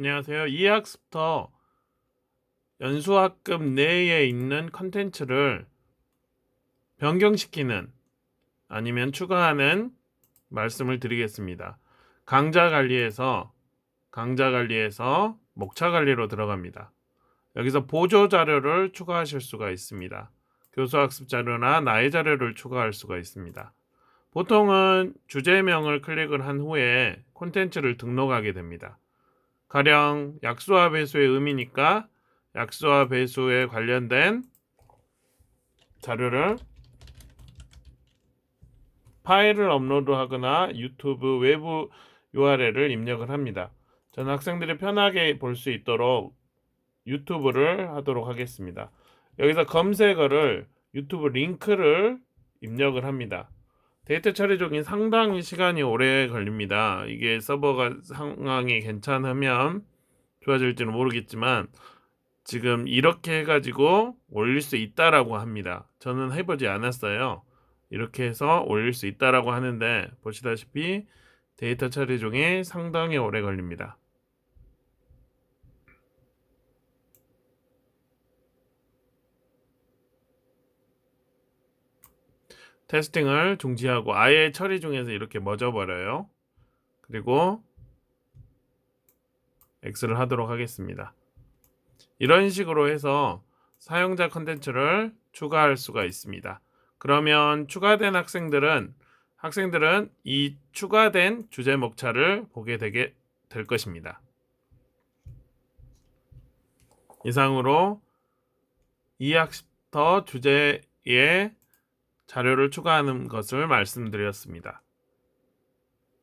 안녕하세요. 이 학습터 연수학급 내에 있는 컨텐츠를 변경시키는 아니면 추가하는 말씀을 드리겠습니다. 강좌 관리에서 강좌 관리에서 목차 관리로 들어갑니다. 여기서 보조 자료를 추가하실 수가 있습니다. 교수 학습 자료나 나의 자료를 추가할 수가 있습니다. 보통은 주제명을 클릭을 한 후에 콘텐츠를 등록하게 됩니다. 가령 약수와 배수의 의미니까 약수와 배수에 관련된 자료를 파일을 업로드하거나 유튜브 외부 URL을 입력을 합니다. 저는 학생들이 편하게 볼 수 있도록 유튜브를 하도록 하겠습니다. 여기서 검색어를 유튜브 링크를 입력을 합니다. 데이터 처리 중인 상당히 시간이 오래 걸립니다. 이게 서버가 상황이 괜찮으면 좋아질지는 모르겠지만 지금 이렇게 해가지고 올릴 수 있다라고 합니다. 저는 해보지 않았어요. 이렇게 해서 올릴 수 있다라고 하는데 보시다시피 데이터 처리 중에 상당히 오래 걸립니다. 테스팅을 중지하고 아예 처리 중에서 이렇게 멎어버려요. 그리고 X를 하도록 하겠습니다. 이런 식으로 해서 사용자 컨텐츠를 추가할 수가 있습니다. 그러면 추가된 학생들은 학생들은 이 추가된 주제 목차를 보게 되게 될 것입니다. 이상으로 이 학습터 주제에 자료를 추가하는 것을 말씀드렸습니다.